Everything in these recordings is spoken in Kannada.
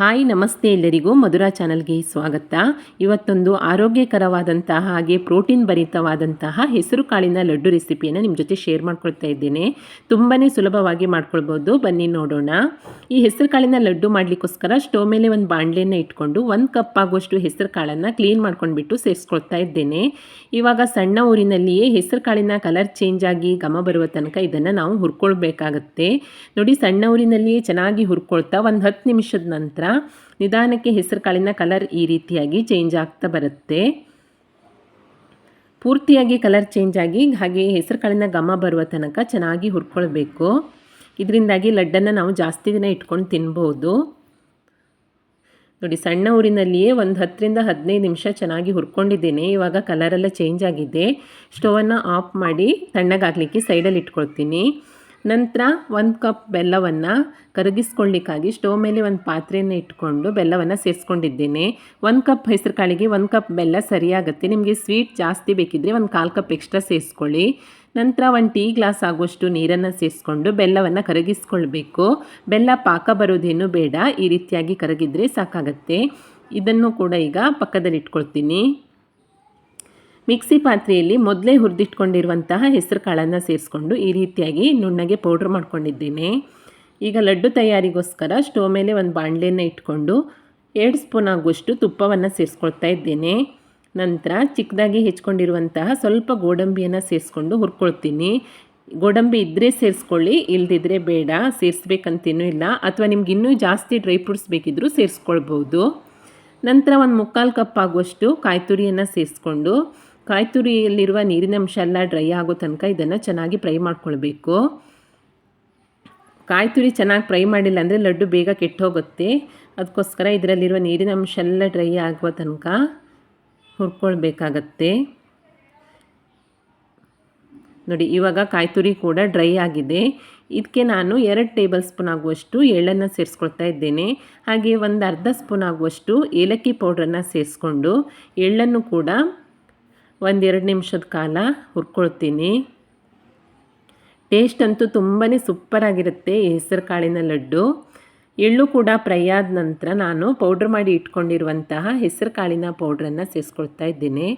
ಹಾಯ್, ನಮಸ್ತೆ ಎಲ್ಲರಿಗೂ ಮಧುರಾ ಚಾನಲ್ಗೆ ಸ್ವಾಗತ. ಇವತ್ತೊಂದು ಆರೋಗ್ಯಕರವಾದಂತಹ ಹಾಗೆ ಪ್ರೋಟೀನ್ ಭರಿತವಾದಂತಹ ಹೆಸರು ಕಾಳಿನ ಲಡ್ಡು ರೆಸಿಪಿಯನ್ನು ನಿಮ್ಮ ಜೊತೆ ಶೇರ್ ಮಾಡ್ಕೊಳ್ತಾ ಇದ್ದೇನೆ. ತುಂಬಾ ಸುಲಭವಾಗಿ ಮಾಡ್ಕೊಳ್ಬೋದು. ಬನ್ನಿ ನೋಡೋಣ. ಈ ಹೆಸರು ಕಾಳಿನ ಲಡ್ಡು ಮಾಡಲಿಕ್ಕೋಸ್ಕರ ಸ್ಟೋವ್ ಮೇಲೆ ಒಂದು ಬಾಣಲೆಯನ್ನು ಇಟ್ಕೊಂಡು ಒಂದು ಕಪ್ ಆಗುವಷ್ಟು ಹೆಸರು ಕಾಳನ್ನು ಕ್ಲೀನ್ ಮಾಡ್ಕೊಂಡ್ಬಿಟ್ಟು ಸೇರಿಸ್ಕೊಳ್ತಾ ಇದ್ದೇನೆ. ಇವಾಗ ಸಣ್ಣ ಊರಿನಲ್ಲಿಯೇ ಹೆಸರು ಕಾಳಿನ ಕಲರ್ ಚೇಂಜ್ ಆಗಿ ಘಮ ಬರುವ ತನಕ ಇದನ್ನು ನಾವು ಹುರ್ಕೊಳ್ಬೇಕಾಗತ್ತೆ. ನೋಡಿ, ಸಣ್ಣ ಊರಿನಲ್ಲಿಯೇ ಚೆನ್ನಾಗಿ ಹುರ್ಕೊಳ್ತಾ ಒಂದು ಹತ್ತು ನಿಮಿಷದ ನಂತರ ನಿಧಾನಕ್ಕೆ ಹೆಸರು ಕಾಳಿನ ಕಲರ್ ಈ ರೀತಿಯಾಗಿ ಚೇಂಜ್ ಆಗ್ತಾ ಬರುತ್ತೆ. ಪೂರ್ತಿಯಾಗಿ ಕಲರ್ ಚೇಂಜ್ ಆಗಿ ಹಾಗೆ ಹೆಸರು ಕಾಳಿನ ಘಮ ಬರುವ ತನಕ ಚೆನ್ನಾಗಿ ಹುರ್ಕೊಳ್ಬೇಕು. ಇದರಿಂದಾಗಿ ಲಡ್ಡನ್ನು ನಾವು ಜಾಸ್ತಿ ದಿನ ಇಟ್ಕೊಂಡು ತಿನ್ಬೋದು. ನೋಡಿ, ಸಣ್ಣ ಊರಿನಲ್ಲಿಯೇ ಒಂದು ಹತ್ತರಿಂದ ಹದಿನೈದು ನಿಮಿಷ ಚೆನ್ನಾಗಿ ಹುರ್ಕೊಂಡಿದ್ದೇನೆ. ಇವಾಗ ಕಲರೆಲ್ಲ ಚೇಂಜ್ ಆಗಿದೆ. ಸ್ಟೋವನ್ನು ಆಫ್ ಮಾಡಿ ತಣ್ಣಗಾಗಲಿಕ್ಕೆ ಸೈಡಲ್ಲಿ ಇಟ್ಕೊಳ್ತೀನಿ. ನಂತರ ಒಂದು ಕಪ್ ಬೆಲ್ಲವನ್ನು ಕರಗಿಸ್ಕೊಳ್ಳಿಕ್ಕಾಗಿ ಸ್ಟವ್ ಮೇಲೆ ಒಂದು ಪಾತ್ರೆಯನ್ನು ಇಟ್ಕೊಂಡು ಬೆಲ್ಲವನ್ನು ಸೇರಿಸ್ಕೊಂಡಿದ್ದೇನೆ. ಒಂದು ಕಪ್ ಹೆಸರು ಕಾಳಿಗೆ ಒಂದು ಕಪ್ ಬೆಲ್ಲ ಸರಿಯಾಗುತ್ತೆ. ನಿಮಗೆ ಸ್ವೀಟ್ ಜಾಸ್ತಿ ಬೇಕಿದ್ದರೆ ಒಂದು ಕಾಲು ಕಪ್ ಎಕ್ಸ್ಟ್ರಾ ಸೇರಿಸ್ಕೊಳ್ಳಿ. ನಂತರ ಒಂದು ಟೀ ಗ್ಲಾಸ್ ಆಗುವಷ್ಟು ನೀರನ್ನು ಸೇರಿಸ್ಕೊಂಡು ಬೆಲ್ಲವನ್ನು ಕರಗಿಸ್ಕೊಳ್ಬೇಕು. ಬೆಲ್ಲ ಪಾಕ ಬರೋದೇನು ಬೇಡ. ಈ ರೀತಿಯಾಗಿ ಕರಗಿದರೆ ಸಾಕಾಗತ್ತೆ. ಇದನ್ನು ಕೂಡ ಈಗ ಪಕ್ಕದಲ್ಲಿ ಇಟ್ಕೊಳ್ತೀನಿ ಮಿಕ್ಸಿ ಪಾತ್ರೆಯಲ್ಲಿ ಮೊದಲೇ ಹುರಿದಿಟ್ಕೊಂಡಿರುವಂತಹ ಹೆಸರು ಕಾಳನ್ನು ಸೇರಿಸ್ಕೊಂಡು ಈ ರೀತಿಯಾಗಿ ನುಣ್ಣಗೆ ಪೌಡ್ರ್ ಮಾಡ್ಕೊಂಡಿದ್ದೇನೆ. ಈಗ ಲಡ್ಡು ತಯಾರಿಗೋಸ್ಕರ ಸ್ಟವ್ ಮೇಲೆ ಒಂದು ಬಾಣಲೆಯನ್ನು ಇಟ್ಕೊಂಡು ಎರಡು ಸ್ಪೂನ್ ಆಗುವಷ್ಟು ತುಪ್ಪವನ್ನು ಸೇರಿಸ್ಕೊಳ್ತಾ ಇದ್ದೇನೆ. ನಂತರ ಚಿಕ್ಕದಾಗಿ ಹೆಚ್ಕೊಂಡಿರುವಂತಹ ಸ್ವಲ್ಪ ಗೋಡಂಬಿಯನ್ನು ಸೇರಿಸ್ಕೊಂಡು ಹುರ್ಕೊಳ್ತೀನಿ. ಗೋಡಂಬಿ ಇದ್ದರೆ ಸೇರಿಸ್ಕೊಳ್ಳಿ, ಇಲ್ದಿದ್ರೆ ಬೇಡ, ಸೇರಿಸ್ಬೇಕಂತೇನೂ ಇಲ್ಲ. ಅಥವಾ ನಿಮ್ಗೆ ಇನ್ನೂ ಜಾಸ್ತಿ ಡ್ರೈ ಫ್ರೂಟ್ಸ್ ಬೇಕಿದ್ದರೂ ಸೇರಿಸ್ಕೊಳ್ಬೋದು ನಂತರ ಒಂದು ಮುಕ್ಕಾಲು ಕಪ್ ಆಗುವಷ್ಟು ಕಾಯಿ ತುರಿಯನ್ನು ಸೇರಿಸ್ಕೊಂಡು ಕಾಯಿ ನೀರಿನಂಶ ಎಲ್ಲ ಡ್ರೈ ಆಗೋ ತನಕ ಇದನ್ನು ಚೆನ್ನಾಗಿ ಫ್ರೈ ಮಾಡ್ಕೊಳ್ಬೇಕು. ಕಾಯ್ತುರಿ ಚೆನ್ನಾಗಿ ಫ್ರೈ ಮಾಡಿಲ್ಲ ಅಂದರೆ ಲಡ್ಡು ಬೇಗ ಕೆಟ್ಟೋಗುತ್ತೆ. ಅದಕ್ಕೋಸ್ಕರ ಇದರಲ್ಲಿರುವ ನೀರಿನ ಅಂಶ ಎಲ್ಲ ಡ್ರೈ ಆಗುವ ತನಕ ಹುರ್ಕೊಳ್ಬೇಕಾಗತ್ತೆ. ನೋಡಿ, ಇವಾಗ ಕಾಯ್ತುರಿ ಕೂಡ ಡ್ರೈ ಆಗಿದೆ. ಇದಕ್ಕೆ ನಾನು ಎರಡು ಟೇಬಲ್ ಸ್ಪೂನ್ ಆಗುವಷ್ಟು ಎಳ್ಳನ್ನು ಸೇರಿಸ್ಕೊಳ್ತಾ ಇದ್ದೇನೆ. ಹಾಗೆ ಒಂದು ಅರ್ಧ ಸ್ಪೂನ್ ಆಗುವಷ್ಟು ಏಲಕ್ಕಿ ಪೌಡ್ರನ್ನು ಸೇರಿಸ್ಕೊಂಡು ಎಳ್ಳನ್ನು ಕೂಡ ಒಂದೆರಡು ನಿಮಿಷದ ಕಾಲ ಹುರ್ಕೊಳ್ತೀನಿ. ಟೇಸ್ಟ್ ಅಂತೂ ತುಂಬಾ ಸೂಪರಾಗಿರುತ್ತೆ ಈ ಹೆಸರು ಕಾಳಿನ ಲಡ್ಡು. ಎಳ್ಳು ಕೂಡ ಫ್ರೈ ಆದ ನಂತರ ನಾನು ಪೌಡ್ರ್ ಮಾಡಿ ಇಟ್ಕೊಂಡಿರುವಂತಹ ಹೆಸರು ಕಾಳಿನ ಪೌಡ್ರನ್ನು ಸೇರಿಸ್ಕೊಳ್ತಾ ಇದ್ದೀನಿ.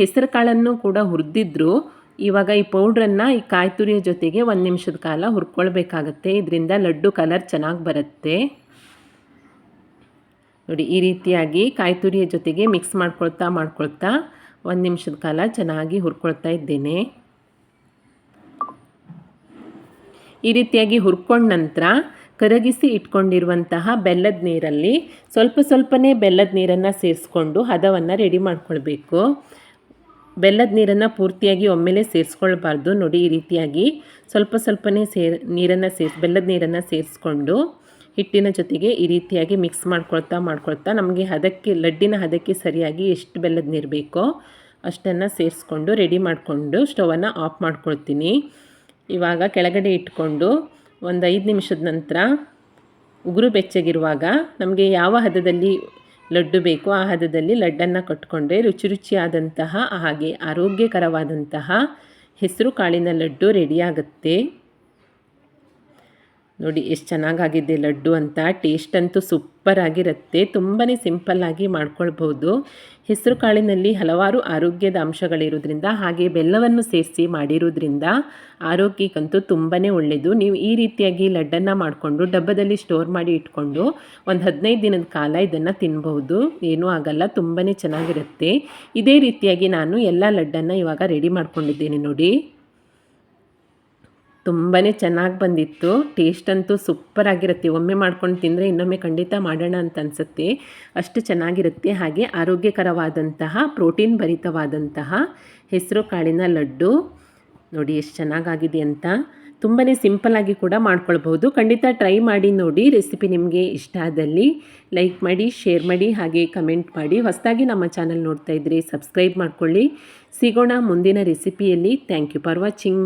ಹೆಸರು ಕಾಳನ್ನು ಕೂಡ ಹುರಿದಿದ್ರು. ಇವಾಗ ಈ ಪೌಡ್ರನ್ನು ಈ ಕಾಯಿ ತುರಿಯ ಜೊತೆಗೆ ಒಂದು ನಿಮಿಷದ ಕಾಲ ಹುರ್ಕೊಳ್ಬೇಕಾಗತ್ತೆ. ಇದರಿಂದ ಲಡ್ಡು ಕಲರ್ ಚೆನ್ನಾಗಿ ಬರುತ್ತೆ. ನೋಡಿ, ಈ ರೀತಿಯಾಗಿ ಕಾಯಿ ತುರಿಯ ಜೊತೆಗೆ ಮಿಕ್ಸ್ ಮಾಡ್ಕೊಳ್ತಾ ಮಾಡ್ಕೊಳ್ತಾ ಒಂದು ನಿಮಿಷದ ಕಾಲ ಚೆನ್ನಾಗಿ ಹುರ್ಕೊಳ್ತಾ ಇದ್ದೇನೆ. ಈ ರೀತಿಯಾಗಿ ಹುರ್ಕೊಂಡ ನಂತರ ಕರಗಿಸಿ ಇಟ್ಕೊಂಡಿರುವಂತಹ ಬೆಲ್ಲದ ನೀರಲ್ಲಿ ಸ್ವಲ್ಪ ಸ್ವಲ್ಪನೇ ಬೆಲ್ಲದ ನೀರನ್ನು ಸೇರಿಸ್ಕೊಂಡು ಹದವನ್ನು ರೆಡಿ ಮಾಡ್ಕೊಳ್ಬೇಕು. ಬೆಲ್ಲದ ನೀರನ್ನು ಪೂರ್ತಿಯಾಗಿ ಒಮ್ಮೆಲೆ ಸೇರಿಸ್ಕೊಳ್ಬಾರ್ದು. ನೋಡಿ ಈ ರೀತಿಯಾಗಿ ಸ್ವಲ್ಪ ಸ್ವಲ್ಪನೇ ಸೇರ್ ನೀರನ್ನು ಸೇರಿಸಿ ಬೆಲ್ಲದ ನೀರನ್ನು ಸೇರಿಸ್ಕೊಂಡು ಹಿಟ್ಟಿನ ಜೊತೆಗೆ ಈ ರೀತಿಯಾಗಿ ಮಿಕ್ಸ್ ಮಾಡ್ಕೊಳ್ತಾ ಮಾಡ್ಕೊಳ್ತಾ ನಮಗೆ ಹದಕ್ಕೆ, ಲಡ್ಡಿನ ಹದಕ್ಕೆ ಸರಿಯಾಗಿ ಎಷ್ಟು ಬೆಲ್ಲದ ನೀರು ಬೇಕೋ ಅಷ್ಟನ್ನು ಸೇರಿಸ್ಕೊಂಡು ರೆಡಿ ಮಾಡಿಕೊಂಡು ಸ್ಟವನ್ನು ಆಫ್ ಮಾಡ್ಕೊಳ್ತೀನಿ. ಇವಾಗ ಕೆಳಗಡೆ ಇಟ್ಕೊಂಡು ಒಂದು ಐದು ನಿಮಿಷದ ನಂತರ ಉಗುರು ಬೆಚ್ಚಗಿರುವಾಗ ನಮಗೆ ಯಾವ ಹದದಲ್ಲಿ ಲಡ್ಡು ಬೇಕೋ ಆ ಹದದಲ್ಲಿ ಲಡ್ಡನ್ನು ಕಟ್ಕೊಂಡ್ರೆ ರುಚಿ ರುಚಿಯಾದಂತಹ ಹಾಗೆ ಆರೋಗ್ಯಕರವಾದಂತಹ ಹೆಸರು ಕಾಳಿನ ಲಡ್ಡು ರೆಡಿಯಾಗುತ್ತೆ ನೋಡಿ ಎಷ್ಟು ಚೆನ್ನಾಗಾಗಿದೆ ಲಡ್ಡು ಅಂತ. ಟೇಸ್ಟ್ ಅಂತೂ ಸೂಪರಾಗಿರುತ್ತೆ ತುಂಬಾ ಸಿಂಪಲ್ಲಾಗಿ ಮಾಡ್ಕೊಳ್ಬೋದು ಹೆಸರು ಕಾಳಿನಲ್ಲಿ ಹಲವಾರು ಆರೋಗ್ಯದ ಅಂಶಗಳಿರೋದ್ರಿಂದ ಹಾಗೆ ಬೆಲ್ಲವನ್ನು ಸೇರಿಸಿ ಮಾಡಿರೋದ್ರಿಂದ ಆರೋಗ್ಯಕ್ಕಂತೂ ತುಂಬಾ ಒಳ್ಳೆಯದು ನೀವು ಈ ರೀತಿಯಾಗಿ ಲಡ್ಡನ್ನು ಮಾಡಿಕೊಂಡು ಡಬ್ಬದಲ್ಲಿ ಸ್ಟೋರ್ ಮಾಡಿ ಇಟ್ಕೊಂಡು ಒಂದು ಹದಿನೈದು ದಿನದ ಕಾಲ ಇದನ್ನು ತಿನ್ಬಹುದು. ಏನೂ ಆಗಲ್ಲ ತುಂಬಾ ಚೆನ್ನಾಗಿರುತ್ತೆ. ಇದೇ ರೀತಿಯಾಗಿ ನಾನು ಎಲ್ಲ ಲಡ್ಡನ್ನು ಇವಾಗ ರೆಡಿ ಮಾಡ್ಕೊಂಡಿದ್ದೇನೆ ನೋಡಿ. ತುಂಬಾ ಚೆನ್ನಾಗಿ ಬಂದಿತ್ತು. ಟೇಸ್ಟ್ ಅಂತೂ ಸೂಪರಾಗಿರುತ್ತೆ ಒಮ್ಮೆ ಮಾಡ್ಕೊಂಡು ತಿಂದರೆ ಇನ್ನೊಮ್ಮೆ ಖಂಡಿತ ಮಾಡೋಣ ಅಂತ ಅನಿಸುತ್ತೆ. ಅಷ್ಟು ಚೆನ್ನಾಗಿರುತ್ತೆ. ಹಾಗೆ ಆರೋಗ್ಯಕರವಾದಂತಹ ಪ್ರೋಟೀನ್ ಭರಿತವಾದಂತಹ ಹೆಸರು ಕಾಳಿನ ಲಡ್ಡು. ನೋಡಿ ಎಷ್ಟು ಚೆನ್ನಾಗಾಗಿದೆ ಅಂತ. ತುಂಬಾ ಸಿಂಪಲ್ಲಾಗಿ ಕೂಡ ಮಾಡ್ಕೊಳ್ಬೋದು ಖಂಡಿತ ಟ್ರೈ ಮಾಡಿ ನೋಡಿ. ರೆಸಿಪಿ ನಿಮಗೆ ಇಷ್ಟ ಆದಲ್ಲಿ ಲೈಕ್ ಮಾಡಿ ಶೇರ್ ಮಾಡಿ, ಹಾಗೆ ಕಮೆಂಟ್ ಮಾಡಿ. ಹೊಸದಾಗಿ ನಮ್ಮ ಚಾನಲ್ ನೋಡ್ತಾ ಇದ್ದರೆ ಸಬ್ಸ್ಕ್ರೈಬ್ ಮಾಡ್ಕೊಳ್ಳಿ. ಸಿಗೋಣ ಮುಂದಿನ ರೆಸಿಪಿಯಲ್ಲಿ ಥ್ಯಾಂಕ್ ಯು ಫಾರ್ ವಾಚಿಂಗ್